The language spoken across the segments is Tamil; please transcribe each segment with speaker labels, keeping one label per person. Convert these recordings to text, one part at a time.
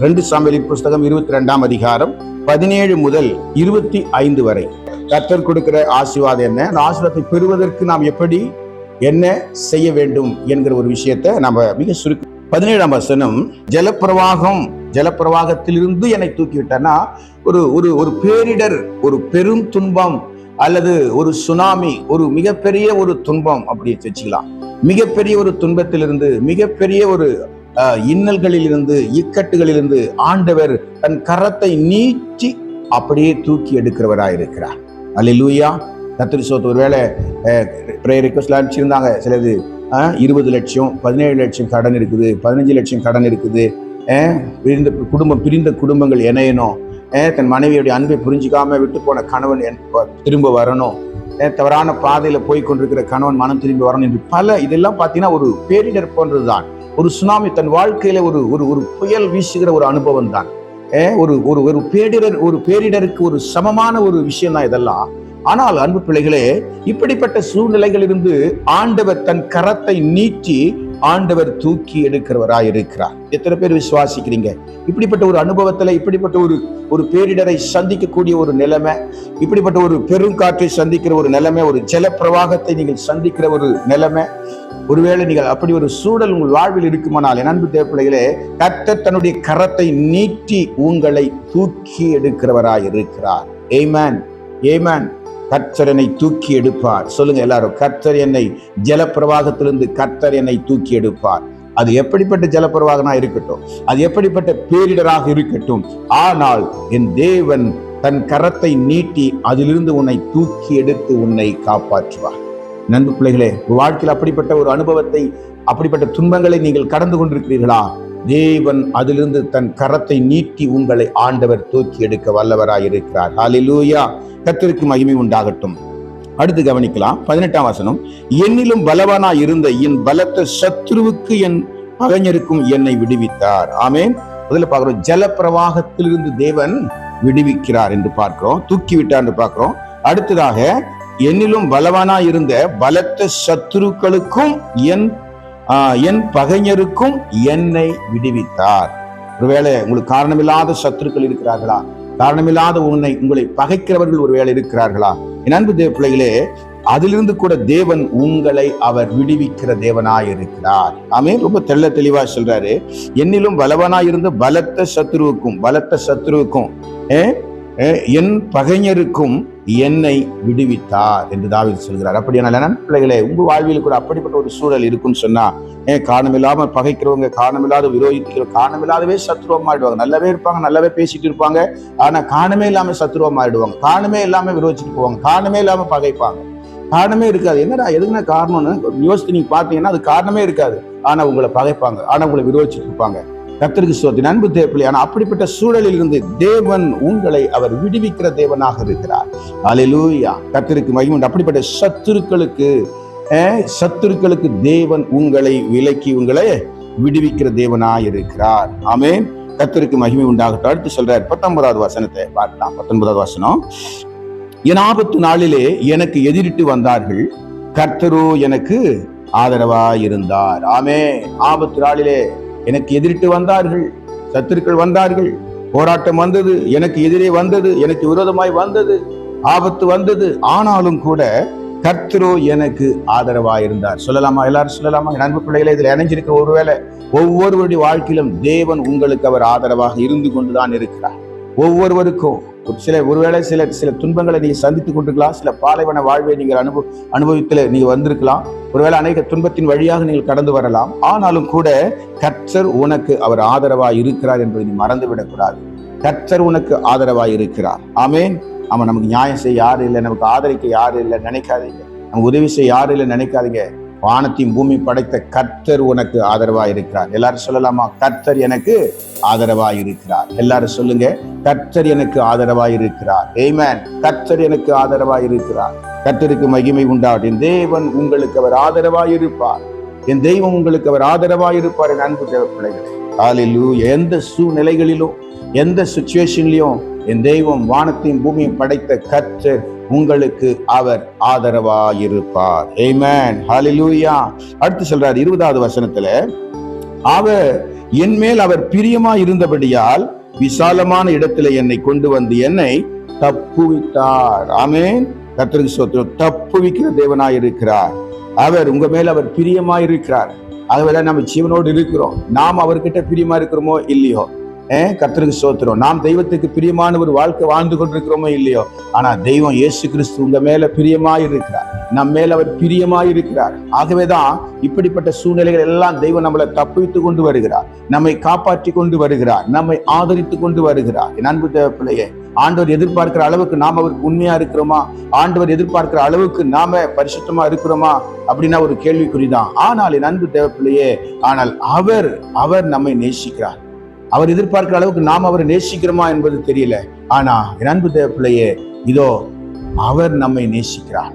Speaker 1: ரெண்டு சாமியலி புஸ்தகம் இருபத்தி ரெண்டாம் அதிகாரம் பதினேழு முதல் இருபத்தி ஐந்து வரை. கர்த்தர் கொடுக்கிற ஆசீர்வாதம் என்ன? அந்த ஆசீர்வாதத்தை பெறுவதற்கு நாம் எப்படி என்ன செய்ய வேண்டும் என்கிற ஒரு விஷயத்தை நம்ம மிக சுருக்க பதினேழாம் வசனம் ஜலப்பிரவாகம் ஜலப்பிரவாகத்திலிருந்து என்னை தூக்கி ஒரு ஒரு ஒரு பேரிடர் ஒரு பெரும் துன்பம் அல்லது ஒரு சுனாமி ஒரு மிகப்பெரிய ஒரு துன்பம் அப்படி வச்சுக்கலாம். மிகப்பெரிய ஒரு துன்பத்திலிருந்து மிகப்பெரிய ஒரு இன்னல்களிலிருந்து இக்கட்டுகளிலிருந்து ஆண்டவர் தன் கரத்தை நீட்டி அப்படியே தூக்கி எடுக்கிறவராயிருக்கிறார். அல்லேலூயா. கத்திரி சோத்து ஒருவேளை ப்ரேயர் ரிக்வஸ்ட்ல அனுப்பிச்சிருந்தாங்க. சிலது இருபது லட்சம் பதினேழு லட்சம் கடன் இருக்குது பதினஞ்சு லட்சம் கடன் இருக்குது. பிரிந்த குடும்பம் பிரிந்த குடும்பங்கள் இணையணும். தன் மனைவியுடைய அன்பை புரிஞ்சிக்காம விட்டு போன கணவன் என்- திரும்ப வரணும். தவறான பாதையில் போய் கொண்டிருக்கிற கணவன் மனம் திரும்பி வரணும் என்று பல இதெல்லாம் பார்த்தீங்கன்னா ஒரு பேரிடர் போன்றதுதான். ஒரு சுனாமி தன் வாழ்க்கையில ஒரு ஒரு ஒரு புயல் வீசுகிற ஒரு அனுபவம் தான். ஒரு ஒரு ஒரு பேரிடர் ஒரு பேரிடருக்கு ஒரு சமமான ஒரு விஷயம் தான் இதெல்லாம். ஆனால் அன்பு பிள்ளைகளே இப்படிப்பட்ட சூழ்நிலைகளிலிருந்து ஆண்டவர் தன் கரத்தை நீட்டி ஆண்டவர் தூக்கி எடுக்கிறவராய் இருக்கிறார் எத்தனை பேர் விசுவாசிக்கிறீங்க? இப்படிப்பட்ட ஒரு அனுபவத்துல இப்படிப்பட்ட ஒரு ஒரு பேரிடரை சந்திக்கக்கூடிய ஒரு நிலைமை இப்படிப்பட்ட ஒரு பெருங்காற்றை சந்திக்கிற ஒரு நிலைமை ஒரு ஜல பிரவாகத்தை நீங்கள் சந்திக்கிற ஒரு நிலைமை ஒருவேளை நீங்கள் அப்படி ஒரு சூழல் உங்கள் வாழ்வில் இருக்குமானால் என் அன்பு தேவப்பிள்ளைகளே கர்த்தர் தன்னுடைய கரத்தை நீட்டி உங்களை தூக்கி எடுக்கிறவராய் இருக்கிறார் ஏமேன் ஏமேன் கர்த்தர் என்னை தூக்கி எடுப்பார். சொல்லுங்க எல்லாரும் கர்த்தர் என்னை ஜலப்பிரவாகத்திலிருந்து கர்த்தர் என்னை தூக்கி எடுப்பார். அது எப்படிப்பட்ட ஜலப்பிரவாகனா இருக்கட்டும் அது எப்படிப்பட்ட பேரிடராக இருக்கட்டும் ஆனால் என் தேவன் தன் கரத்தை நீட்டி அதிலிருந்து உன்னை தூக்கி எடுத்து உன்னை காப்பாற்றுவார். நண்பு பிள்ளைகளே வாழ்க்கையில் அப்படிப்பட்ட ஒரு அனுபவத்தை அப்படிப்பட்ட துன்பங்களை நீங்கள் கடந்து கொண்டிருக்கிறீர்களா? தேவன் அதிலிருந்து தன் கரத்தை நீட்டி உங்களை ஆண்டவர் தூக்கி எடுக்க வல்லவராயிருக்கிறார். இருக்கிறார் கத்திற்கு மகிமை உண்டாகட்டும். அடுத்து கவனிக்கலாம் பதினெட்டாம் வசனம் என்னிலும் பலவானா இருந்த என் பலத்த சத்ருவுக்கு என் பகைஞருக்கும் என்னை விடுவித்தார். ஆமேன். முதல்ல பார்க்கிறோம் ஜல பிரவாகத்திலிருந்து தேவன் விடுவிக்கிறார் என்று பார்க்கிறோம் தூக்கி விட்டார் என்று பார்க்கிறோம். அடுத்ததாக என்னிலும் பலவானா இருந்த பலத்த சத்துருக்களுக்கும் என் ஆஹ், என் பகைஞருக்கும் என்னை விடுவித்தார். ஒருவேளை உங்களுக்கு காரணமில்லாத சத்துருக்கள் இருக்கிறார்களா? காரணமில்லாத உன்னை உங்களை பகைக்கிறவர்கள் ஒருவேளை இருக்கிறார்களா? என் அன்பு தேவ பிள்ளைகளே அதிலிருந்து கூட தேவன் உங்களை அவர் விடுவிக்கிற தேவனாய் இருக்கிறார். ரொம்ப தெள்ள தெளிவா சொல்றாரு. என்னிலும் பலவனாய் பலத்த சத்ருவுக்கும் பலத்த சத்ருவுக்கும் ஏன் ஏ, என் பகைஞருக்கும் என்னை விடுவித்தார் என்று தாவீது சொல்கிறார். அப்படியான பிள்ளைகளே உங்க வாழ்வில் கூட அப்படிப்பட்ட ஒரு சூழல் இருக்குன்னு சொன்னா ஏன் காரணமில்லாம பகைக்கிறவங்க காரணமில்லாத விரோதிக்கிற காரணமில்லாதவே சத்துருவம் மாறிடுவாங்க. நல்லாவே இருப்பாங்க நல்லாவே பேசிட்டு இருப்பாங்க ஆனா காரணமே இல்லாம சத்துருவம் ஆயிடுவாங்க காரணமே இல்லாம விரோதிச்சுட்டு போவாங்க காரணமே இல்லாம பகைப்பாங்க. காரணமே இருக்காது. என்னடா எதுக்குன்னா காரணம்னு யோசித்து நீங்க பாத்தீங்கன்னா அது காரணமே இருக்காது. ஆனா உங்களை பகைப்பாங்க ஆனா உங்களை விரோதிச்சுட்டு இருப்பாங்க. கர்த்தருக்கு சோத்தின் அன்பு தேப்பிலே ஆனால் அப்படிப்பட்ட சூழலில் இருந்து தேவன் உங்களை அவர் விடுவிக்கிற தேவனாக இருக்கிறார். அலையிலூயா கர்த்தருக்கு மகிமை உண்டு. அப்படிப்பட்ட சத்துருக்களுக்கு சத்துருக்களுக்கு தேவன் உங்களை விலக்கி உங்களை விடுவிக்கிற தேவனாய் இருக்கிறார். ஆமென் கத்திற்கு மகிமை உண்டாகட்டும். அடுத்து சொல்றார் பத்தொன்பதாவது வசனத்தை பார்க்கலாம். பத்தொன்பதாவது வசனம். என் ஆபத்து நாளிலே எனக்கு எதிரிட்டு வந்தார்கள். கர்த்தரோ எனக்கு ஆதரவா இருந்தார் ஆமே ஆபத்து நாளிலே எனக்கு எதிரிட்டு வந்தார்கள் சத்துருக்கள் வந்தார்கள் போராட்டம் வந்தது எனக்கு எதிரே வந்தது எனக்கு விரோதமாய் வந்தது ஆபத்து வந்தது. ஆனாலும் கூட கர்த்தரோ எனக்கு ஆதரவா இருந்தார் சொல்லலாமா? எல்லாரும் சொல்லலாமா? என் பிள்ளைகளை இதில் இணைஞ்சிருக்க ஒருவேளை ஒவ்வொருவருடைய வாழ்க்கையிலும் தேவன் உங்களுக்கு அவர் ஆதரவாக இருந்து கொண்டுதான் இருக்கிறார். ஒவ்வொருவருக்கும் ஒரு சில ஒருவேளை சில சில துன்பங்களை நீங்க சந்தித்துக் கொண்டிருக்கலாம். சில பாலைவன வாழ்வை நீங்கள் அனுபவ அனுபவத்தில் நீங்க வந்திருக்கலாம். ஒருவேளை அநேக துன்பத்தின் வழியாக நீங்கள் கடந்து வரலாம். ஆனாலும் கூட கர்த்தர் உனக்கு அவர் ஆதரவா இருக்கிறார் என்பதை நீ மறந்து விடக்கூடாது கர்த்தர் உனக்கு ஆதரவா இருக்கிறார். ஆமேன். அவன் நமக்கு நியாயம் செய்ய யாரும் இல்லை நமக்கு ஆதரிக்க யாரும் இல்லை நினைக்காதீங்க. நமக்கு உதவி செய்ய யாரும் இல்லை நினைக்காதீங்க. வானத்தையும் பூமி படைத்த கர்த்தர் உனக்கு ஆதரவா இருக்கிறார் எல்லாரும் சொல்லலாமா? கர்த்தர் எனக்கு ஆதரவா இருக்கிறார் எல்லாரும் சொல்லுங்க கர்த்தர் எனக்கு ஆதரவா இருக்கிறார் ஏமேன் கர்த்தர் எனக்கு ஆதரவா இருக்கிறார் கர்த்தருக்கு மகிமை உண்டாடும் என் தேவன் உங்களுக்கு அவர் ஆதரவா இருப்பார் என் தெய்வம் உங்களுக்கு அவர் ஆதரவா இருப்பார் என் அன்பு தேவ பிள்ளைகளே. எந்த சூழ்நிலைகளிலும் எந்த சுச்சுவேஷன்லயும் என் தெய்வம் வானத்தையும் பூமியும் படைத்த கர்த்தர் உங்களுக்கு அவர் ஆதரவாயிருப்பார். ஏமேன் ஹalleluya அடுத்து சொல்றார் இருபதாவது வசனத்துல அவர் என் மேல் அவர் பிரியமா இருந்தபடியால் விசாலமான இடத்துல என்னை கொண்டு வந்து என்னை தப்புவித்தார். ஆமேன் கத்திரிக்கு சோத்திரம் தப்புவிக்கிற தேவனாய் இருக்கிறார். அவர் உங்க மேல் அவர் பிரியமா இருக்கிறார். ஆகவேதான் நம்ம ஜீவனோடு இருக்கிறோம். நாம் அவர்கிட்ட பிரியமா இருக்கிறோமோ இல்லையோ? கத்தருக்கு கர்த்தருக்கு சோத்திரம் நாம் தெய்வத்துக்கு பிரியமான ஒரு வாழ்க்கை வாழ்ந்து கொண்டிருக்கிறோமோ இல்லையோ? ஆனா தெய்வம் இயேசு கிறிஸ்து உங்க மேல பிரியமாயிருக்கிறார். இருக்கிறார் மேல அவர் பிரியமாயிருக்கிறார். ஆகவேதான் இப்படிப்பட்ட சூழ்நிலைகள் எல்லாம் தெய்வம் நம்மளை தப்பித்து கொண்டு வருகிறார். நம்மை காப்பாற்றி கொண்டு வருகிறார். நம்மை ஆதரித்து கொண்டு வருகிறார். என் அன்பு ஆண்டவர் எதிர்பார்க்கிற அளவுக்கு நாம் அவருக்கு உண்மையா இருக்கிறோமா? ஆண்டவர் எதிர்பார்க்கிற அளவுக்கு நாம பரிசுத்தமா இருக்கிறோமா? அப்படின்னா ஒரு கேள்விக்குறிதான். ஆனால் என் அன்பு தேவ ஆனால் அவர் அவர் நம்மை நேசிக்கிறார். அவர் எதிர்பார்க்கிற அளவுக்கு நாம் அவரை நேசிக்கிறோமா என்பது தெரியல. ஆனா என் அன்பு தேவப்பிள்ளையே இதோ அவர் நம்மை நேசிக்கிறார்.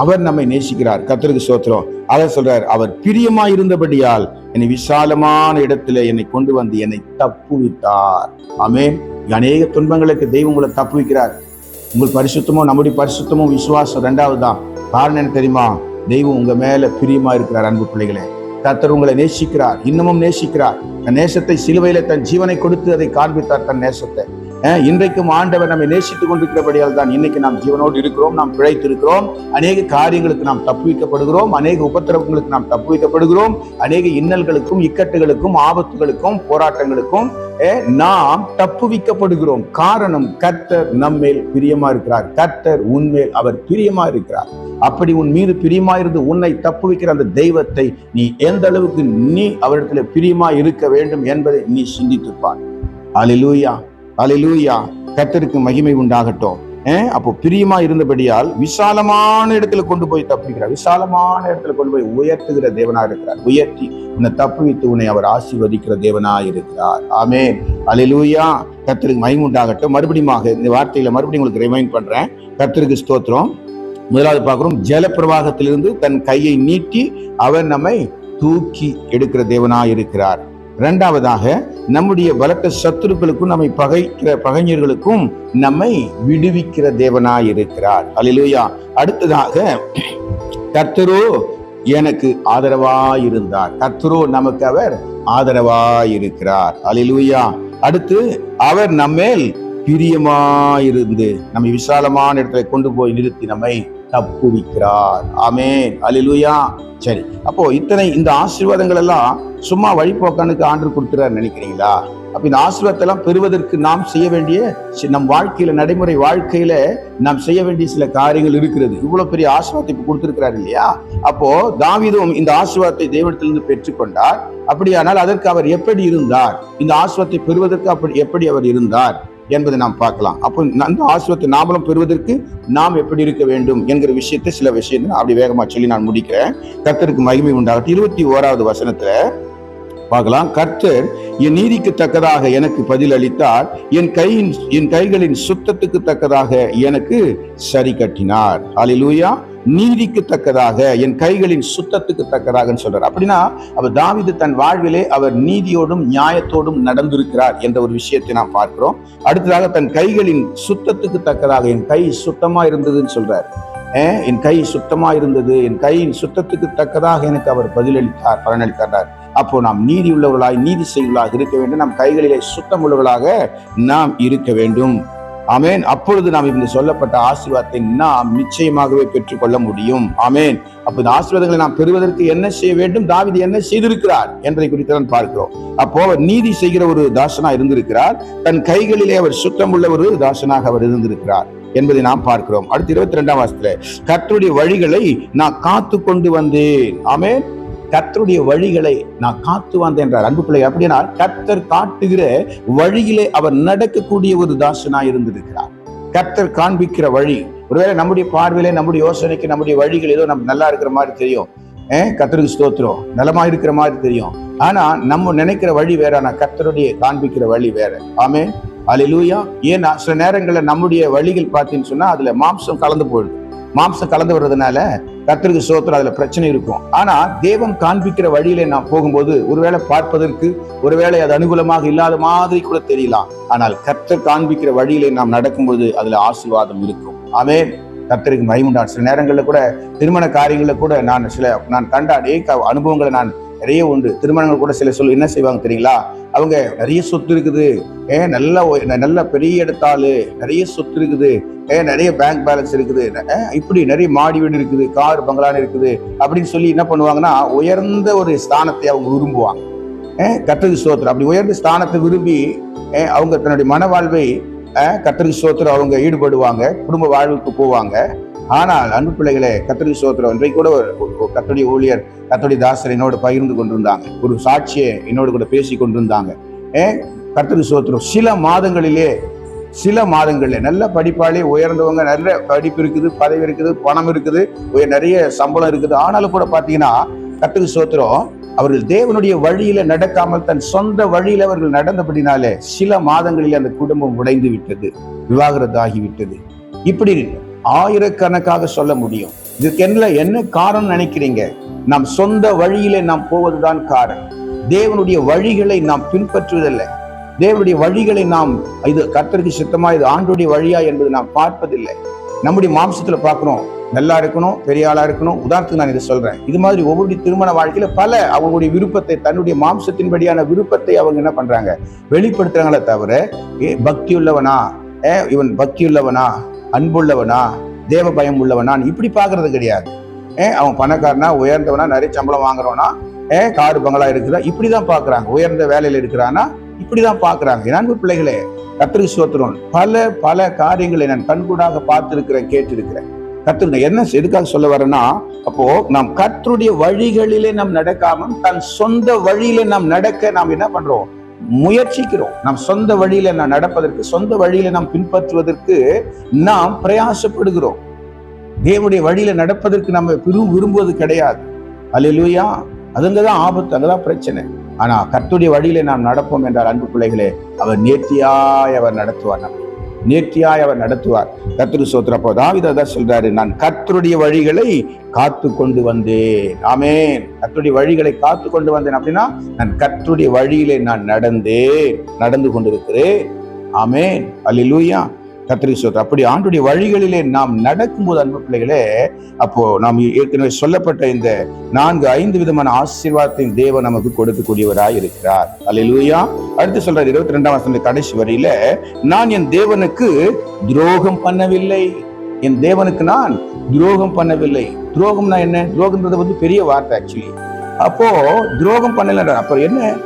Speaker 1: அவர் நம்மை நேசிக்கிறார். கத்தருக்கு சோத்திரம் அதை சொல்றார் அவர் பிரியமா இருந்தபடியால் என்னை விசாலமான இடத்துல என்னை கொண்டு வந்து என்னை தப்புவித்தார். ஆமே அநேக துன்பங்களுக்கு தெய்வம் உங்களை தப்புவிக்கிறார். உங்கள் பரிசுத்தமோ நம்முடைய பரிசுத்தமோ விசுவாசம் ரெண்டாவது தான் காரணம் என்ன தெரியுமா? தெய்வம் உங்க மேல பிரியமா இருக்கிறார் அன்பு பிள்ளைகளே. கர்த்தர் உங்களை நேசிக்கிறார். இன்னமும் நேசிக்கிறார். தன் நேசத்தை சிலுவையில தன் ஜீவனை கொடுத்து அதை காண்பித்தார் தன் நேசத்தை. இன்றைக்கும் ஆண்டவர் நம்மை நேசித்துக் கொண்டிருக்கிறபடியால் தான் இன்னைக்கு நாம் ஜீவனோடு இருக்கிறோம் நாம் பிழைத்திருக்கிறோம். அநேக காரியங்களுக்கு நாம் தப்புவிக்கப்படுகிறோம் அநேக உபத்திரவங்களுக்கு நாம் தப்புவிக்கப்படுகிறோம் அநேக இன்னல்களுக்கும் இக்கட்டுகளுக்கும் ஆபத்துகளுக்கும் போராட்டங்களுக்கும் நாம் தப்புவிக்கப்படுகிறோம். காரணம் கர்த்தர் நம்மேல் பிரியமா இருக்கிறார். கர்த்தர் உன்மேல் அவர் பிரியமா இருக்கிறார். அப்படி உன் மீது பிரியமா இருந்து உன்னை தப்புவிக்கிற அந்த தெய்வத்தை நீ எந்த அளவுக்கு நீ அவரிடத்துல பிரியமா இருக்க வேண்டும் என்பதை நீ சிந்தித்துப்பார் அலிலூயா அலிலூயா கத்தருக்கு மகிமை உண்டாகட்டும். அப்போ பிரியமா இருந்தபடியால் விசாலமான இடத்துல கொண்டு போய் தப்பிக்கிறார். விசாலமான இடத்துல கொண்டு போய் உயர்த்துகிற தேவனா இருக்கிறார். உயர்த்தி உன்னை தப்புவித்து உன்னை அவர் ஆசீர்வதிக்கிற தேவனா இருக்கிறார். ஆமென். அலிலூயா கர்த்தருக்கு மகிமை உண்டாகட்டும். மறுபடியும் இந்த வார்த்தையில மறுபடியும் உங்களுக்கு ரிமைண்ட் பண்றேன். கர்த்தருக்கு ஸ்தோத்திரம். முதலாவது பார்க்குறோம். ஜல பிரவாகத்திலிருந்து தன் கையை நீட்டி அவர் நம்மை தூக்கி எடுக்கிற தேவனா இருக்கிறார். இரண்டாவதாக நம்முடைய பலத்த சத்துருக்களுக்கும் நம்மை பகைக்கிற பகைஞர்களுக்கும் நம்மை விடுவிக்கிற தேவனாய் இருக்கிறார் அலிலுயா அடுத்ததாக கர்த்தரோ எனக்கு ஆதரவாய் இருந்தார் கர்த்தரோ நமக்கு அவர் ஆதரவாய் இருக்கிறார் அல்லேலூயா அடுத்து அவர் நம்மேல் பிரியமாயிருந்து நம்மை விசாலமான இடத்துல கொண்டு போய் நிறுத்தி நம்மை தப்புவிக்கிறார். ஆமென். அலிலுயா சரி அப்போ இத்தனை இந்த ஆசீர்வாதங்கள் எல்லாம் சும்மா வழிபோக்கனுக்கு ஆண்டு கொடுத்துறாரு நினைக்கிறீங்களா? அப்ப இந்த ஆசீர்வாதத்தை எல்லாம் பெறுவதற்கு நாம் செய்ய வேண்டிய நம் வாழ்க்கையில நடைமுறை வாழ்க்கையில நாம் செய்ய வேண்டிய சில காரியங்கள் இருக்கிறது. இவ்வளவு பெரிய ஆசீர்வாதத்தை இப்ப கொடுத்திருக்கிறார் இல்லையா? அப்போ தாவீதும் இந்த ஆசீர்வாதத்தை தெய்வத்திலிருந்து பெற்றுக்கொண்டார். அப்படியானால் அதற்கு அவர் எப்படி இருந்தார்? இந்த ஆசீர்வாதத்தை பெறுவதற்கு அப்படி எப்படி அவர் இருந்தார்? என்பதை நாம் பார்க்கலாம். அப்போ அந்த ஆசிரியத்தை நாமளும் பெறுவதற்கு நாம் எப்படி இருக்க வேண்டும் என்கிற விஷயத்தை சில விஷயத்தை அப்படி வேகமா சொல்லி நான் முடிக்கிறேன். கர்த்தருக்கு மகிமை உண்டாகட்டும். இருபத்தி ஓராவது வசனத்துல பார்க்கலாம். கர்த்தர் என் நீதிக்கு தக்கதாக எனக்கு பதில் அளித்தார். என் கையின் என் கைகளின் சுத்தத்துக்கு தக்கதாக எனக்கு சரி கட்டினார். அலிலூயா நீதிக்கு தக்கதாக என் கைகளின் சுத்தத்துக்கு தக்கதாகன்னு சொல்றார். அப்படின்னா அவர் தாவிது தன் வாழ்விலே அவர் நீதியோடும் நியாயத்தோடும் நடந்திருக்கிறார் என்ற ஒரு விஷயத்தை நாம் பார்க்கிறோம். அடுத்ததாக தன் கைகளின் சுத்தத்துக்கு தக்கதாக என் கை சுத்தமா இருந்ததுன்னு சொல்றார். என் கை சுத்தமா இருந்தது என் கையின் சுத்தத்துக்கு தக்கதாக எனக்கு அவர் பதிலளித்தார் பலனளித்தார். அப்போ நாம் நீதி உள்ளவர்களாய் நீதி செய்வர்களாக இருக்க வேண்டும். நம் கைகளிலே சுத்தம் உள்ளவர்களாக நாம் இருக்க வேண்டும். அமேன் அப்பொழுது நாம் இந்த சொல்லப்பட்ட ஆசீர்வாதத்தை நாம் நிச்சயமாகவே பெற்றுக்கொள்ள முடியும். அமேன் அப்போ இந்த ஆசீர்வாதங்களை நாம் பெறுவதற்கு என்ன செய்ய வேண்டும்? தாவீது என்ன செய்திருக்கிறார் என்பதை குறித்து தான் பார்க்கிறோம். அப்போ அவர் நீதி செய்கிற ஒரு தாசனா இருந்திருக்கிறார். தன் கைகளிலே அவர் சுத்தமுள்ள ஒரு தாசனாக அவர் இருந்திருக்கிறார் என்பதை நாம் பார்க்கிறோம். அடுத்து இருபத்தி ரெண்டாம் வாசத்துல கற்றுடைய வழிகளை நான் காத்து கொண்டு வந்தேன். அமேன் கத்தருடைய வழிகளை நான் காத்து வந்தேன் என்றார். அன்பு பிள்ளை அப்படின்னா கத்தர் காட்டுகிற வழியிலே அவர் நடக்கக்கூடிய ஒரு தாசனா இருந்திருக்கிறார். கத்தர் காண்பிக்கிற வழி ஒருவேளை நம்முடைய பார்வையிலே நம்முடைய யோசனைக்கு நம்முடைய வழிகள் ஏதோ நம்ம நல்லா இருக்கிற மாதிரி தெரியும். ஏன் ஸ்தோத்திரம் நலமா இருக்கிற மாதிரி தெரியும். ஆனா நம்ம நினைக்கிற வழி வேற ஆனா கத்தருடைய காண்பிக்கிற வழி வேற. ஆமே அலிலூயா ஏன்னா சில நேரங்களில் நம்முடைய வழிகள் பார்த்தீங்கன்னு சொன்னா அதுல மாம்சம் கலந்து போயிடுது. மாம்சம் கலந்து வர்றதுனால கத்திரிக்கு ஸ்தோத்திரம் அதுல பிரச்சனை இருக்கும். ஆனா தேவன் காண்பிக்கிற வழியில நாம் போகும்போது ஒருவேளை பார்ப்பதற்கு ஒருவேளை அது அனுகூலமாக இல்லாத மாதிரி கூட தெரியலாம். ஆனால் கர்த்தர் காண்பிக்கிற வழியிலே நாம் நடக்கும்போது அதுல ஆசீர்வாதம் இருக்கும். அவே கர்த்தருக்கு மைமுண்டான் சில நேரங்களில் கூட திருமண காரியங்களில் கூட நான் சில நான் கண்ட அநேக அனுபவங்களை நான் நிறைய உண்டு. திருமணங்கள் கூட சில சொல்லி என்ன செய்வாங்க தெரியுங்களா? அவங்க நிறைய சொத்து இருக்குது. ஏன்? நல்ல நல்ல பெரிய இடத்தாளு. நிறைய சொத்து இருக்குது. ஏன் நிறைய பேங்க் பேலன்ஸ் இருக்குது. இப்படி நிறைய மாடி வீடு இருக்குது கார் பங்களான்னு இருக்குது. அப்படின்னு சொல்லி என்ன பண்ணுவாங்கன்னா உயர்ந்த ஒரு ஸ்தானத்தை அவங்க விரும்புவாங்க. கத்தருக்கு சோத்திரம் அப்படி உயர்ந்த ஸ்தானத்தை விரும்பி அவங்க தன்னுடைய மன வாழ்வை கத்தருக்கு சோத்திரம் அவங்க ஈடுபடுவாங்க குடும்ப வாழ்வுக்கு போவாங்க. ஆனால் அன்பு பிள்ளைகளே கத்திரி சோத்திரம் இன்றைக்கு கூட ஒரு- ஒரு ஊழியர் கத்தருடைய தாசர் என்னோட பகிர்ந்து கொண்டிருந்தாங்க. ஒரு சாட்சியை என்னோட கூட பேசி கொண்டிருந்தாங்க. ஏ கத்தருக்கு சோத்திரம் சில மாதங்களிலே சில மாதங்களில் நல்ல படிப்பாளி உயர்ந்தவங்க நல்ல படிப்பு இருக்குது பதவி இருக்குது பணம் இருக்குது நிறைய சம்பளம் இருக்குது. ஆனாலும் கூட பார்த்தீங்கன்னா கத்துக்கு சோத்திரம் அவர்கள் தேவனுடைய வழியில நடக்காமல் தன் சொந்த வழியில அவர்கள் நடந்தபடினாலே சில மாதங்களில் அந்த குடும்பம் உடைந்து விட்டது விவாகரத்து ஆகிவிட்டது இப்படி ஆயிரக்கணக்காக சொல்ல முடியும். இதுக்கு என்ன என்ன காரணம் நினைக்கிறீங்க? நாம் சொந்த வழியிலே நாம் போவதுதான் காரணம். தேவனுடைய வழிகளை நாம் பின்பற்றுவதில்லை. தேவனுடைய வழிகளை நாம் இது கர்த்தருக்கு சித்தமா இது ஆண்டுடைய வழியா என்பது நாம் பார்ப்பதில்லை. நம்முடைய மாம்சத்துல பார்க்கிறோம் நல்லா இருக்கணும் பெரிய ஆளா இருக்கணும் உதாரணத்துக்கு நான் இதை சொல்றேன். இது மாதிரி ஒவ்வொருடைய திருமண வாழ்க்கையில பல அவங்களுடைய விருப்பத்தை தன்னுடைய மாம்சத்தின்படியான விருப்பத்தை அவங்க என்ன பண்றாங்க? வெளிப்படுத்துறாங்களே தவிர ஏ பக்தி உள்ளவனா ஏ இவன் பக்தி உள்ளவனா அன்புள்ளவனா? தேவ பயம் உள்ளவனா இப்படி பாக்குறது கிடையாது. ஏ அவன் பணக்காரனா உயர்ந்தவனா நிறைய சம்பளம் வாங்குறவனா? ஏ காரு பங்களா இருக்குதா இப்படிதான் பாக்குறாங்க உயர்ந்த வேலையில இருக்கிறானா? இப்படிதான் பார்க்கறாங்க. என் அன்பு பிள்ளைகளே கத்திரி சோத்திரம் பல பல காரியங்களை நான் கண்கூடாக பார்த்திருக்கிறேன் கேட்டிருக்கிறேன். கத்துருங்க என்ன எதுக்காக சொல்ல வரேன்னா அப்போ நாம் கத்தருடைய வழிகளிலே நாம் நடக்காம தன் சொந்த வழியில நாம் நடக்க நாம் என்ன பண்றோம்? முயற்சிக்கிறோம். நாம் சொந்த வழியில நாம் நடப்பதற்கு சொந்த வழியில நாம் பின்பற்றுவதற்கு நாம் பிரயாசப்படுகிறோம். தேவனுடைய வழியில நடப்பதற்கு நம்ம விரும் விரும்புவது கிடையாது. அதுங்க தான் ஆபத்து அங்கதான் பிரச்சனை. ஆனா கர்த்தருடைய வழியில நாம் நடப்போம் என்றால் அன்பு பிள்ளைகளே அவர் நேர்த்தியாய் அவர் நடத்துவார் நம்ம. நேர்த்தியாய் அவர் நடத்துவார். கத்திரி சோத்திரப்போ அப்போ தாவீது அதான் சொல்றாரு நான் கர்த்தருடைய வழிகளை காத்து கொண்டு வந்தேன். ஆமென். கத்துடைய வழிகளை காத்து கொண்டு வந்தேன் அப்படின்னா நான் கர்த்தருடைய வழியிலே நான் நடந்தேன் நடந்து கொண்டிருக்கிறேன். ஆமேன். அல்லூயா கர்த்தருக்கு அப்படி ஆண்டுடைய வழிகளிலே நாம் நடக்கும்போது அன்பு பிள்ளைகளே அப்போ நாம் ஏற்கனவே சொல்லப்பட்ட இந்த நான்கு ஐந்து விதமான ஆசீர்வாதத்தின் தேவன் நமக்கு கொடுக்கக்கூடியவராய் இருக்கிறார். அல்லேலூயா. அடுத்து சொல்றாரு இருபத்தி ரெண்டாம் கடைசி வரியில நான் என் தேவனுக்கு துரோகம் பண்ணவில்லை. என் தேவனுக்கு நான் துரோகம் பண்ணவில்லை. துரோகம்னா என்ன? துரோகம்ன்றது வந்து பெரிய வார்த்தை ஆக்சுவலி அப்போ துரோகம் பண்ணல அப்புறம் என்ன?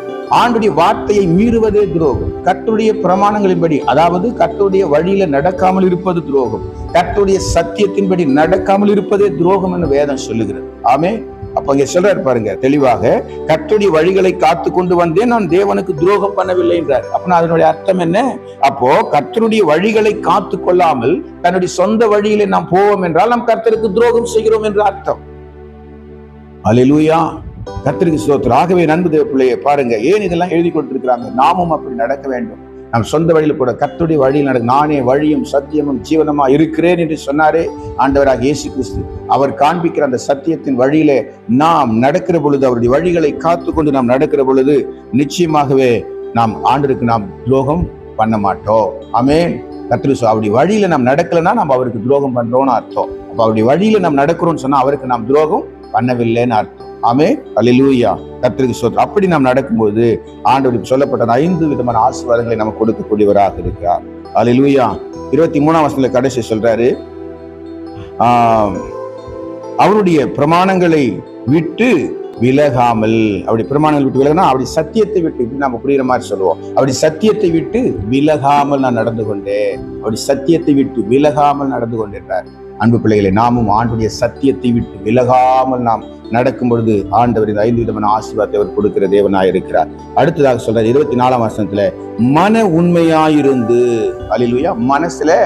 Speaker 1: ஆண்டுடைய வார்த்தையை மீறுவதே துரோகம். கர்த்தருடைய பிரமாணங்களின்படி அதாவது கர்த்தருடைய வழியில நடக்காமல் இருப்பது துரோகம். கர்த்தருடைய சத்தியத்தின்படி நடக்காமல் இருப்பதே துரோகம் என்று வேதம் சொல்லுகிறது. ஆமே அப்ப இங்க சொல்றாரு பாருங்க தெளிவாக கர்த்தருடைய வழிகளை காத்து கொண்டு வந்தேன் நான் தேவனுக்கு துரோகம் பண்ணவில்லை என்றார். அப்படின்னா அதனுடைய அர்த்தம் என்ன? அப்போ கர்த்தருடைய வழிகளை காத்து கொள்ளாமல் தன்னுடைய சொந்த வழியிலே நாம் போவோம் என்றால் நாம் கர்த்தருக்கு துரோகம் செய்கிறோம் என்று அர்த்தம். அல்லேலூயா கத்திரிக்கு ஸ்தோத்திரம். ஆகவே நண்பு தேவ பிள்ளையை பாருங்க ஏன் இதெல்லாம் எழுதி கொடுத்திருக்கிறாங்க? நாமும் அப்படி நடக்க வேண்டும். நம் சொந்த வழியில் கூட கத்துடைய வழியில் நடக்க நானே வழியும் சத்தியமும் ஜீவனமா இருக்கிறேன் என்று சொன்னாரே ஆண்டவராக இயேசு கிறிஸ்து. அவர் காண்பிக்கிற அந்த சத்தியத்தின் வழியிலே நாம் நடக்கிற பொழுது அவருடைய வழிகளை காத்து கொண்டு நாம் நடக்கிற பொழுது நிச்சயமாகவே நாம் ஆண்டருக்கு நாம் துரோகம் பண்ண மாட்டோம். ஆமென். கத்திரி அவருடைய வழியில நாம் நடக்கலைன்னா நம்ம அவருக்கு துரோகம் பண்றோம்னு அர்த்தம். அப்போ அவருடைய வழியில நாம் நடக்கிறோம்னு சொன்னா அவருக்கு நாம் துரோகம் பண்ணவில்லைன்னு அர்த்தம். ஆமே அலிலூயா கத்திரிக்கு சோத்திரம் அப்படி நாம் நடக்கும்போது ஆண்டவருக்கு சொல்லப்பட்ட ஐந்து விதமான ஆசீர்வாதங்களை நமக்கு கொடுக்கக்கூடியவராக இருக்கிறார். அலிலூயா இருபத்தி மூணாம் வருஷத்துல கடைசி சொல்றாரு. ஆஹ் அவருடைய பிரமாணங்களை விட்டு விலகாமல். அப்படி பிரமாணங்கள் விட்டு விலகினா அப்படி சத்தியத்தை விட்டு இப்படி நம்ம புரியுற மாதிரி சொல்லுவோம். அப்படி சத்தியத்தை விட்டு விலகாமல் நான் நடந்து கொண்டேன். அப்படி சத்தியத்தை விட்டு விலகாமல் நடந்து கொண்டிருந்தார். அன்பு பிள்ளைகளை நாமும் ஆண்டுடைய சத்தியத்தை விட்டு விலகாமல் நாம் நடக்கும் பொழுது ஆண்டவரின் ஐந்து விதமான ஆசீர்வாதத்தை அவர் கொடுக்கிற தேவனாய் இருக்கிறார். அடுத்ததாக சொல்றார் இருபத்தி நாலாம் வருஷத்துல மன உண்மையாயிருந்து அலிலுயா மனசுல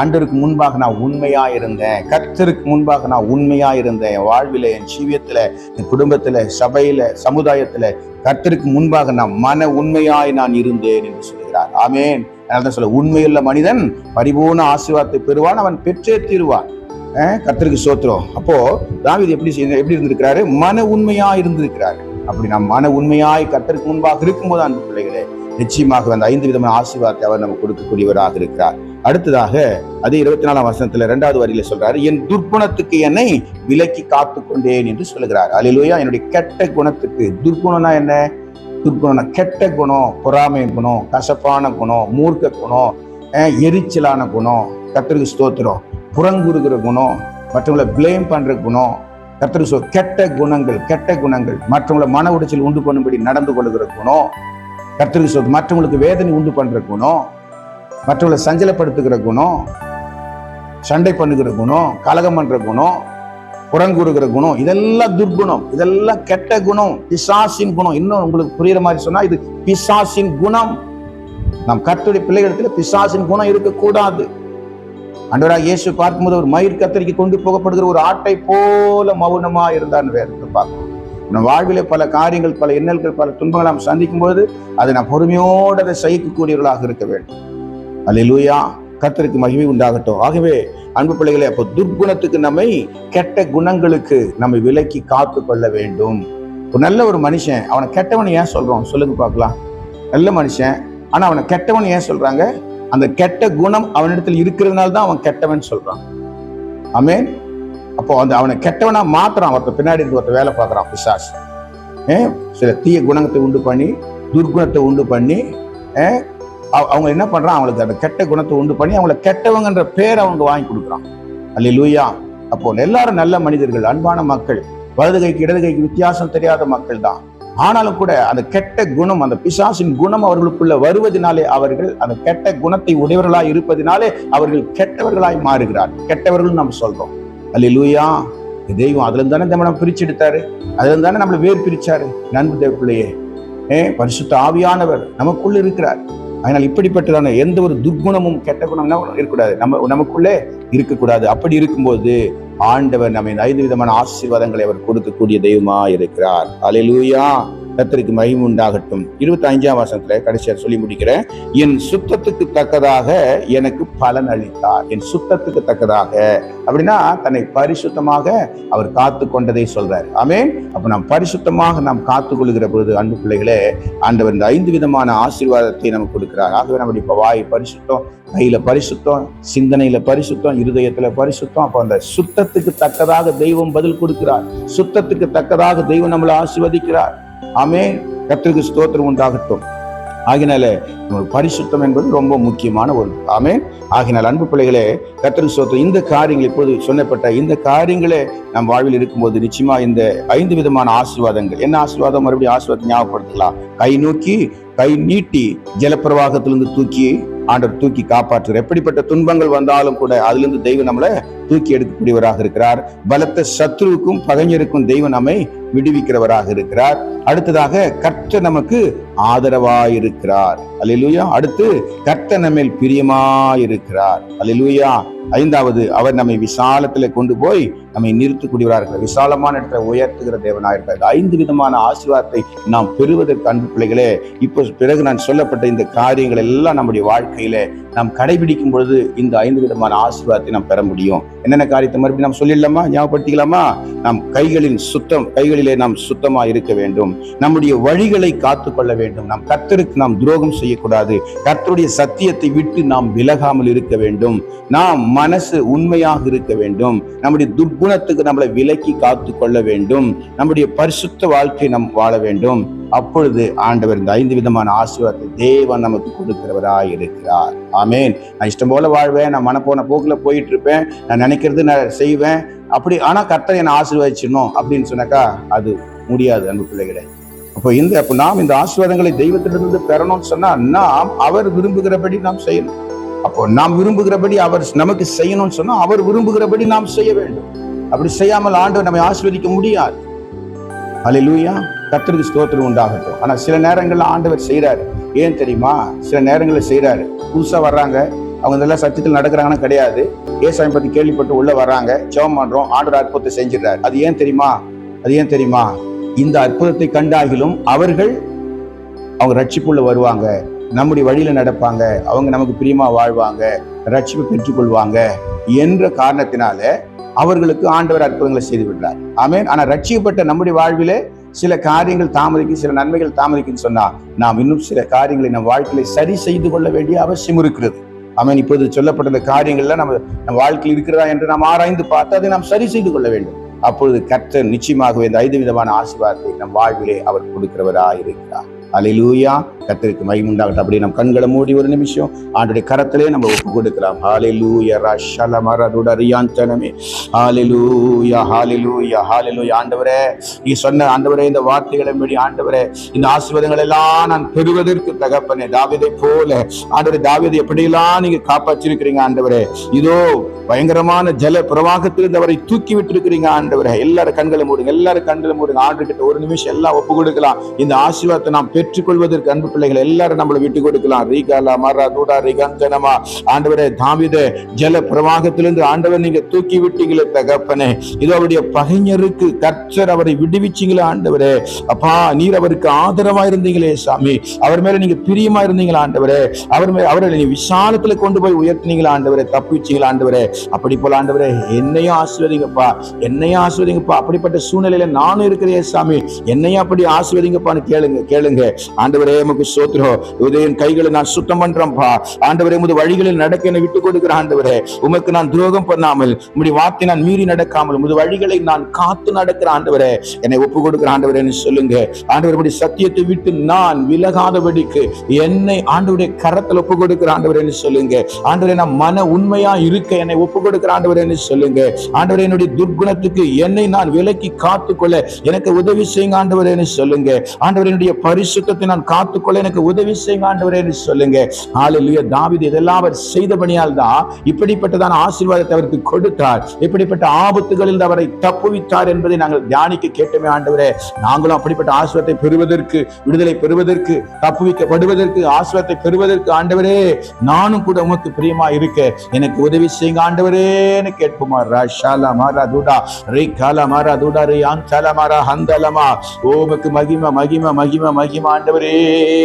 Speaker 1: ஆண்டருக்கு முன்பாக நான் உண்மையா இருந்தேன் கர்த்தருக்கு முன்பாக நான் உண்மையா இருந்தேன் என் வாழ்வில என் ஜீவியத்துல என் குடும்பத்துல சபையில சமுதாயத்துல கர்த்தருக்கு முன்பாக நான் மன உண்மையாய் நான் இருந்தேன் என்று சொல்கிறார் ஆமேன். அதனால சொல்ல உண்மையுள்ள மனிதன் பரிபூர்ண ஆசீர்வாதத்தை பெறுவான் அவன் பெற்றே தீருவான். கர்த்தருக்கு சோத்திரம் அப்போ தாவீது எப்படி செய்ய- எப்படி இருந்திருக்கிறாரு? மன உண்மையா இருந்திருக்கிறாரு. அப்படி நாம் மன உண்மையாய் கர்த்தருக்கு முன்பாக இருக்கும்போது அன்பு பிள்ளைகளே நிச்சயமாக அந்த ஐந்து விதமான ஆசீர்வாதத்தை அவர் நமக்கு கொடுக்கக்கூடியவராக இருக்கிறார். அடுத்ததாக அதே இருபத்தி நாலாம் வசனத்துல இரண்டாவது வரியில சொல்றாரு என் துர்க்குணத்துக்கு என்னை விலக்கி காத்து கொண்டேன் என்று சொல்லுகிறார். அலிலுயா என்னுடைய கெட்ட குணத்துக்கு துர்க்குணம்னா என்ன? துர்க்குணம்னா கெட்ட குணம் பொறாமை குணம் கசப்பான குணம் மூர்க்க குணம் எரிச்சலான குணம். கத்திரிக்கு ஸ்தோத்திரம். புறங்குறுகிற குணம் மற்றவங்களை ப்ளேம் பண்ற குணம் கத்திரிக்கு சொல் கெட்ட குணங்கள் கெட்ட குணங்கள் மற்றவங்களை மன உடைச்சல் உண்டு பண்ணும்படி நடந்து கொள்கிற குணம் கத்திரிக்கு சொல் மற்றவங்களுக்கு வேதனை உண்டு பண்ற குணம் மற்றவங்களை சஞ்சலப்படுத்துகிற குணம் சண்டை பண்ணுகிற குணம் கலகம் பண்ற குணம் புறங்குறுகிற குணம் இதெல்லாம் துர்குணம் இதெல்லாம் கெட்ட குணம் பிசாசின் குணம். இன்னும் உங்களுக்கு புரியுற மாதிரி சொன்னா இது பிசாசின் குணம். நம் கர்த்தருடைய பிள்ளைகளிடத்துல பிசாசின் குணம் இருக்கக்கூடாது. அன்றவராக இயேசு பார்க்கும்போது ஒரு மயிர் கத்தரிக்கு கொண்டு போகப்படுகிற ஒரு ஆட்டை போல மௌனமா இருந்தான்னு வேறு பார்க்கணும் நம் வாழ்வில் பல காரியங்கள் பல இன்னல்கள் பல துன்பங்கள் நாம் சந்திக்கும் போது அதை நாம் பொறுமையோடு அதை சகிக்கக்கூடியவர்களாக இருக்க வேண்டும். அல்லேலூயா. கத்தருக்கு மகிமை உண்டாகட்டும். ஆகவே அன்பு பிள்ளைகளை அப்போ துர்க்குணத்துக்கு நம்மை கெட்ட குணங்களுக்கு நம்மை விலக்கி காத்து கொள்ள வேண்டும். ஒரு நல்ல ஒரு மனுஷன் அவனை கெட்டவன் ஏன் சொல்கிறோம் சொல்லுங்க பார்க்கலாம். நல்ல மனுஷன் ஆனால் அவனை கெட்டவன் ஏன் சொல்கிறாங்க அந்த கெட்ட குணம் அவனிடத்தில் இருக்கிறதுனால தான் அவன் கெட்டவன் சொல்றான். அமேன் அப்போ அந்த அவனை கெட்டவனா மாத்துறான். ஒருத்த பின்னாடி இருந்து ஒருத்த வேலை பார்க்கறான் பிசாஸ் சில தீய குணத்தை உண்டு பண்ணி துர்குணத்தை உண்டு பண்ணி அவங்க என்ன பண்றான்? அவங்களுக்கு அந்த கெட்ட குணத்தை உண்டு பண்ணி அவங்கள கெட்டவங்கன்ற பேர் அவங்க வாங்கி கொடுக்குறான். அல்ல லூயா அப்போ எல்லாரும் நல்ல மனிதர்கள் அன்பான மக்கள் வலது கைக்கு இடது கைக்கு வித்தியாசம் தெரியாத மக்கள் தான் ஆனாலும் கூட அந்த கெட்ட குணம் அந்த பிசாசின் குணம் அவர்களுக்குள்ள வருவதனாலே அவர்கள் அந்த கெட்ட குணத்தை உடையவர்களாய் இருப்பதினாலே அவர்கள் கெட்டவர்களாய் மாறுகிறார். கெட்டவர்கள் நம்ம சொல்றோம். அல்லேலூயா தெய்வம் அதுல தானே நம்ம பிரிச்சு எடுத்தாரு அதுல தானே நம்மளை வேர் பிரிச்சாரு. நண்பு தேவப்பிள்ளையே ஏ பரிசுத்த ஆவியானவர் நமக்குள்ள இருக்கிறார். அதனால் இப்படிப்பட்டதான எந்த ஒரு துர்குணமும் கெட்ட குணம்னா இருக்கக்கூடாது. நம்ம நமக்குள்ளே இருக்கக்கூடாது. அப்படி இருக்கும்போது ஆண்டவர் நம்ம இந்த ஐந்து விதமான ஆசீர்வாதங்களை அவர் கொடுக்கக்கூடிய தெய்வமா இருக்கிறார் அலையிலூயா கத்திற்கு மகிமை உண்டாகட்டும். இருபத்தி அஞ்சாம் வசனத்துல கடைசியா சொல்லி முடிக்கிறேன். என் சுத்தத்துக்கு தக்கதாக எனக்கு பலன் அளித்தார். என் சுத்தத்துக்கு தக்கதாக. அப்படின்னா தன்னை பரிசுத்தமாக அவர் காத்து கொண்டதை சொல்றார். ஆமென். அப்ப நாம் பரிசுத்தமாக நாம் காத்து கொள்கிற பொழுது அன்பு பிள்ளைகளே ஆண்டவர் இந்த ஐந்து விதமான ஆசீர்வாதத்தை நமக்கு கொடுக்கிறார். ஆகவே நம்முடைய இப்ப வாய் பரிசுத்தம் கையில பரிசுத்தம் சிந்தனையில பரிசுத்தம் இருதயத்துல பரிசுத்தம். அப்ப அந்த சுத்தத்துக்கு தக்கதாக தெய்வம் பதில் கொடுக்கிறார். சுத்தத்துக்கு தக்கதாக தெய்வம் நம்மளை ஆசிர்வதிக்கிறார். ஆமே கத்திரிக்கு ஸ்தோத்திரம் உண்டாகட்டும். ஆகினால பரிசுத்தம் என்பது ரொம்ப முக்கியமான ஒரு ஆமே ஆகினால் அன்பு பிள்ளைகளே கத்திரிக்கு ஸ்தோத்திரம். இந்த காரியங்கள் இப்போது சொன்னப்பட்ட இந்த காரியங்களே நம் வாழ்வில் இருக்கும்போது நிச்சயமா இந்த ஐந்து விதமான ஆசீர்வாதங்கள். என்ன ஆசீர்வாதம்? மறுபடியும் ஆசீர்வாதம் ஞாபகப்படுத்தலாம் கை நோக்கி கை நீட்டி ஜலப்பிரவாகத்திலிருந்து தூக்கி ஆண்டவர் தூக்கி காப்பாற்றுகிறார் எப்படிப்பட்ட துன்பங்கள் வந்தாலும் கூட அதிலிருந்து தெய்வம் நம்மளை தூக்கி எடுக்கக்கூடியவராக இருக்கிறார். பலத்த சத்ருவுக்கும் பகைஞருக்கும் தெய்வம் நம்மை விடுவிக்கிறவராக இருக்கிறார். அடுத்ததாக கர்த்தர் நமக்கு ஆதரவாயிருக்கிறார். அலிலுயா அடுத்து கர்த்த நம்மில் பிரியமாயிருக்கிறார். அலிலுயா ஐந்தாவது அவர் நம்மை விசாலத்துல கொண்டு போய் நம்மை நிறுத்தக்கூடியவராக இருக்கிறார் விசாலமான இடத்துல உயர்த்துகிற தேவனாக இருக்கிறார் ஐந்து விதமான ஆசீர்வாதத்தை நாம் பெறுவதற்கு அன்பு பிள்ளைகளே இப்போ பிறகு நான் சொல்லப்பட்ட இந்த காரியங்கள் எல்லாம் நம்முடைய வாழ்க்கையில நாம் கடைபிடிக்கும் பொழுது இந்த ஐந்து விதமான ஆசீர்வாதத்தை நாம் பெற முடியும். என்னென்ன காரியத்தை மறுபடியும் நாம் சொல்லிடலாமா? ஞாபகப்படுத்திக்கலாமா? நாம் கைகளின் சுத்தம் கைகளிலே நாம் சுத்தமாக இருக்க வேண்டும். நம்முடைய வழிகளை காத்து கொள்ள வேண்டும். நாம் கர்த்தருக்கு நாம் துரோகம் செய்யக்கூடாது. கர்த்தருடைய சத்தியத்தை விட்டு நாம் விலகாமல் இருக்க வேண்டும். நாம் மனசு உண்மையாக இருக்க வேண்டும். நம்முடைய துர்குணத்துக்கு நம்மளை விலக்கி காத்து கொள்ள வேண்டும். நம்முடைய பரிசுத்த வாழ்க்கை நாம் வாழ வேண்டும். அப்பொழுது ஆண்டவர் இந்த ஐந்து விதமான ஆசீர்வாதத்தை தேவன் நமக்கு கொடுக்கிறவராய் இருக்கிறார் ஆமேன். நான் இஷ்டம் போல வாழ்வேன் நான் மனப்போன போக்குல போயிட்டு இருப்பேன் நான் நினைக்கிறது நான் செய்வேன். அப்படி ஆனா கர்த்தர் என்னை ஆசீர்வதிச்சிடணும் அப்படின்னு சொன்னாக்கா அது முடியாது அன்பு பிள்ளைகளை. அப்போ இந்த அப்போ நாம் இந்த ஆசீர்வாதங்களை தெய்வத்திலிருந்து பெறணும்னு சொன்னா நாம் அவர் விரும்புகிறபடி நாம் செய்யணும். அப்போ நாம் விரும்புகிறபடி அவர் நமக்கு செய்யணும்னு சொன்னா அவர் விரும்புகிறபடி நாம் செய்ய வேண்டும். அப்படி செய்யாமல் ஆண்டவர் நம்மை ஆசீர்வதிக்க முடியாது. அல்லேலூயா கத்திரிக்கு ஸ்தோத்திரம் உண்டாகட்டும். ஆனால் சில நேரங்களில் ஆண்டவர் செய்கிறார் ஏன் தெரியுமா? சில நேரங்களில் செய்கிறார் புதுசாக வர்றாங்க. அவங்க இதெல்லாம் சத்தியத்தில் நடக்கிறாங்கன்னு கிடையாது. ஏசாயம் பற்றி கேள்விப்பட்டு உள்ளே வர்றாங்க. ஜெபம் பண்ணுறோம் ஆண்டவர் அற்புதத்தை செஞ்சிடறாரு. அது ஏன் தெரியுமா? அது ஏன் தெரியுமா? இந்த அற்புதத்தை கண்டாகிலும் அவர்கள் அவங்க ரட்சிப்புள்ள வருவாங்க. நம்முடைய வழியில் நடப்பாங்க. அவங்க நமக்கு பிரியமாக வாழ்வாங்க. ரட்சிப்பு பெற்றுக்கொள்வாங்க என்ற காரணத்தினால அவர்களுக்கு ஆண்டவர் அற்புதங்களை செய்து விடுறார். ஆமேன். ஆனால் ரட்சிக்கப்பட்ட நம்முடைய வாழ்விலே சில காரியங்கள் தாமதிக்கும் சில நன்மைகள் தாமதிக்குன்னு சொன்னா நாம் இன்னும் சில காரியங்களை நம் வாழ்க்கையில சரி செய்து கொள்ள வேண்டிய அவசியம் இருக்கிறது. அவன் இப்போது சொல்லப்பட்ட இந்த காரியங்கள்லாம் நம்ம நம் வாழ்க்கையில் இருக்கிறதா என்று நாம் ஆராய்ந்து பார்த்து அதை நாம் சரி செய்து கொள்ள வேண்டும். அப்பொழுது கர்த்தர் நிச்சயமாகவே இந்த ஐந்து விதமான ஆசீர்வாதத்தை நம் வாழ்விலே அவர் கொடுக்கிறவராக இருக்கிறார் அலையிலூயா கத்திரிக்கு மகிமை உண்டாகட்டும். அப்படியே நம் கண்களை மூடி ஒரு நிமிஷம். ஆண்டுடைய கரத்திலே நம்ம ஒப்பு கொடுக்கலாம். ஹாலிலூய ரஷல மரதுடரியாஞ்சனமே ஹalleluya ஹாலிலூயா ஹாலிலூயா ஆண்டவரே நீ சொன்ன ஆண்டவரே இந்த வார்த்தைகளை மீடி ஆண்டவரே இந்த ஆசீர்வாதங்கள் எல்லாம் நான் பெறுவதற்கு தகப்பனே தாவிதை போல. ஆண்டவரே தாவிதை எப்படியெல்லாம் நீங்க காப்பாற்றிருக்கிறீங்க ஆண்டவரே? இதோ பயங்கரமான ஜல பிரவாகத்திலிருந்து அவரை தூக்கி விட்டுருக்கிறீங்க ஆண்டவரே. எல்லாரும் கண்களை மூடுங்க எல்லாரும் கண்களை மூடுங்க. ஆண்டு கிட்ட ஒரு நிமிஷம் எல்லாம் ஒப்பு கொடுக்கலாம். இந்த ஆசீர்வாதத்தை நாம் பெற்றுக்கொள்வதற்கு அன்பு பிள்ளைகள் எல்லாரும் நம்மளை விட்டு கொடுக்கலாம். ரீகாலா மாரா தூடா ரீகாந்தனமா ஆண்டவரே தாவித ஜல பிரவாகத்திலிருந்து ஆண்டவர் நீங்க தூக்கி விட்டீங்களே தகப்பனே. இது அவருடைய பகைஞருக்கு கர்த்தர் அவரை விடுவிச்சிங்களா ஆண்டவரே. அப்பா நீர் அவருக்கு ஆதரவா இருந்தீங்களே சாமி. அவர் மேல நீங்க பிரியமா இருந்தீங்களா ஆண்டவரே. அவர் மேல அவரை நீ விசாலத்துல கொண்டு போய் உயர்த்தினீங்களா ஆண்டவரே. தப்பிச்சீங்களா ஆண்டவரே. அப்படி போல ஆண்டவரே என்னையும் ஆசீர்வதிங்கப்பா. என்னையும் ஆசீர்வதிங்கப்பா. அப்படிப்பட்ட சூழ்நிலையில நானும் இருக்கிறேன் சாமி. என்னையும் அப்படி ஆசீர்வதிங்கப்பான்னு கேளுங்க கேளுங்க. ஆண்டவரே உமக்கு சோத்ரோ உதயம் கைகளை நான் சுத்தம் பண்றேன்ப்பா ஆண்டவரே உமது வழிகளில் நடக்க என்னை விட்டு கொடுக்கிற ஆண்டவரே உமக்கு நான் துரோகம் பண்ணாமல் உம்முடைய வார்த்தை நான் மீறி நடக்காமல் உமது வழிகளை நான் காத்து நடக்கிற ஆண்டவரே என்னை ஒப்பு கொடுக்கிற ஆண்டவரே சொல்லுங்க. ஆண்டவர் உம்முடைய சத்தியத்தை விட்டு நான் விலகாதபடிக்கு என்னை ஆண்டவருடைய கரத்தில் ஒப்பு கொடுக்கிற ஆண்டவரே சொல்லுங்க. ஆண்டவரே நான் மன உண்மையா இருக்க என்னை ஒப்பு கொடுக்கிற ஆண்டவரே சொல்லுங்க. ஆண்டவரே என்னுடைய துர்குணத்துக்கு என்னை நான் விலக்கி காத்துக்கொள்ள எனக்கு உதவி செய்யுங்க ஆண்டவரே சொல்லுங்க. ஆண்டவர் என்னுடைய பரிசுத்தத்தை நான் காத்துக்கொள்ள எனக்கு உதவி செய்யுங்க ஆண்டவரே சொல்லுங்க. ஹalleluya தாவீது இதெல்லாம் அவர் செய்தபடியால் தான் இப்படிப்பட்டதான ஆசீர்வாதத்தை அவருக்கு கொடுத்தார். இப்படிப்பட்ட ஆபத்துகளில் அவரை தப்புவித்தார் என்பதை நாங்கள் தியானிக்க கேட்டோமே ஆண்டவரே. நாங்களும் அப்படிப்பட்ட ஆசிரியத்தை பெறுவதற்கு விடுதலை பெறுவதற்கு தப்புவிக்கப்படுவதற்கு ஆசிரியத்தை பெறுவதற்கு ஆண்டவரே நானும் கூட உமக்கு பிரியமா இருக்க. எனக்கு உதவி செய்யுங்க ஆண்டவரேன்னு கேட்போமா. ஷாலா மாரா தூடா ரே காலா மாரா தூடா ரே ஆந்தாலா மாரா ஹந்தலமா. ஓமக்கு மகிமா மகிமா மகிமா மகிமா. ஆண்டவரே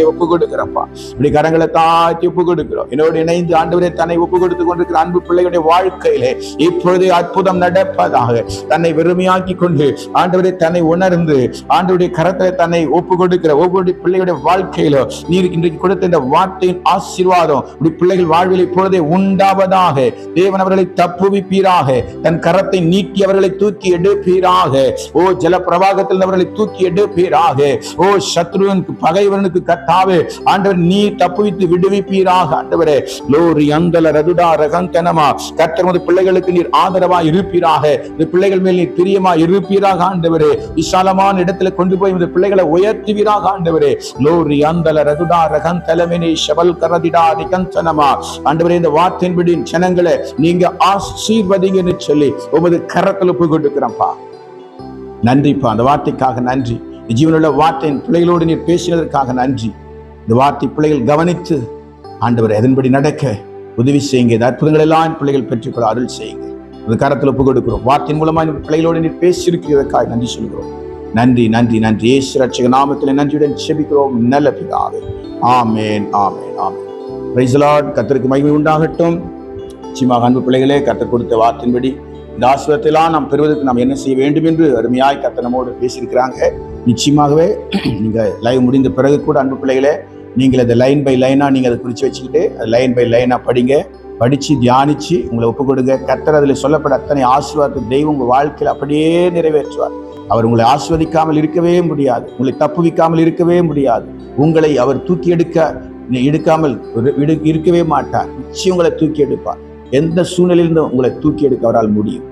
Speaker 1: ஒப்பு கொடுக்கிறப்பா இப்படி கரங்களை தாத்தி ஒப்பு கொடுக்கிறோம் என்னோடு இணைந்து ஆண்டவரே தன்னை ஒப்பு கொடுத்து கொண்டிருக்கிற அன்பு பிள்ளைகளுடைய வாழ்க்கையிலே இப்பொழுதே அற்புதம் நடப்பதாக தன்னை வெறுமையாக்கி கொண்டு ஆண்டவரே தன்னை உணர்ந்து ஆண்டவருடைய கரத்தில் தன்னை ஒப்பு கொடுக்கிற ஒவ்வொரு பிள்ளைகளுடைய வாழ்க்கையிலோ நீர் இன்றைக்கு கொடுத்த இந்த வார்த்தையின் ஆசீர்வாதம் இப்படி பிள்ளைகள் வாழ்வில் இப்பொழுதே உண்டாவதாக தேவன் அவர்களை தப்புவிப்பீராக தன் கரத்தை நீட்டி அவர்களை தூக்கி எடுப்பீராக ஓ ஜல பிரவாகத்தில் அவர்களை தூக்கி எடுப்பீராக ஓ சத்ருவின் சத்ருவனுக்கு பகைவனுக்கு கத்தாவே ஆண்டவர் நீ தப்புவித்து விடுவிப்பீராக. ஆண்டவரே லோரி அந்தல ரதுடா ரகந்தனமா கத்தர் பிள்ளைகளுக்கு நீர் ஆதரவா இருப்பீராக. இந்த பிள்ளைகள் மேல் நீர் பிரியமா இருப்பீராக ஆண்டவரே. விசாலமான இடத்துல கொண்டு போய் இந்த பிள்ளைகளை உயர்த்துவீராக ஆண்டவரே. லோரி அந்தல ரதுடா ரகந்தலமினி ஷபல் கரதிடா நிகந்தனமா. ஆண்டவரே இந்த வார்த்தையின்படி ஜனங்களை நீங்க ஆசீர்வதிங்கன்னு சொல்லி உமது கரத்தில் ஒப்பு நன்றிப்பா. அந்த வார்த்தைக்காக நன்றி. ஜீவனுள்ள வார்த்தையின் பிள்ளைகளோடு நீர் பேசினதற்காக நன்றி. இந்த வார்த்தை பிள்ளைகள் கவனித்து ஆண்டவர் அதன்படி நடக்க உதவி செய்யுங்க. இந்த அற்புதங்கள் எல்லாம் பிள்ளைகள் பெற்றுக்கொள்ள அருள் செய்யுங்க. இந்த கரத்தில் ஒப்பு கொடுக்கிறோம். வார்த்தையின் மூலமாக இந்த பிள்ளைகளோடு நீர் பேசியிருக்கிறதற்காக நன்றி சொல்கிறோம் நன்றி நன்றி நன்றி. ஏசு ரட்சக நாமத்தில் நன்றியுடன் செபிக்கிறோம். நல்ல பிதாவே. ஆமேன் ஆமேன் ஆமேன். பிரைஸ் கத்திற்கு மகிமை உண்டாகட்டும். நிச்சயமாக அன்பு பிள்ளைகளே கற்றுக் கொடுத்த வார்த்தையின்படி இந்த ஆசிரியத்தெல்லாம் நாம் பெறுவதற்கு நாம் என்ன செய்ய வேண்டும் என்று அருமையாய் கத்தனமோடு நம்மோடு பேசியிருக்கிறாங்க. நிச்சயமாகவே நீங்கள் லைவ் முடிந்த பிறகு கூட அன்பு பிள்ளைகளே நீங்கள் அதை லைன் பை லைனாக நீங்கள் அதை குறித்து வச்சுக்கிட்டு அது லைன் பை லைனாக படிங்க. படித்து தியானித்து உங்களை ஒப்புக் கொடுங்க. கத்தர் அதில் சொல்லப்பட அத்தனை ஆசீர்வாதத்தை தெய்வம் உங்கள் வாழ்க்கையில் அப்படியே நிறைவேற்றுவார். அவர் உங்களை ஆஸ்வதிக்காமல் இருக்கவே முடியாது. உங்களை தப்புவிக்காமல் இருக்கவே முடியாது. உங்களை அவர் தூக்கி எடுக்க எடுக்காமல் இருக்கவே மாட்டார். நிச்சயம் உங்களை தூக்கி எடுப்பார். எந்த சூழ்நிலையிலிருந்து உங்களை தூக்கி எடுக்க அவரால் முடியும்.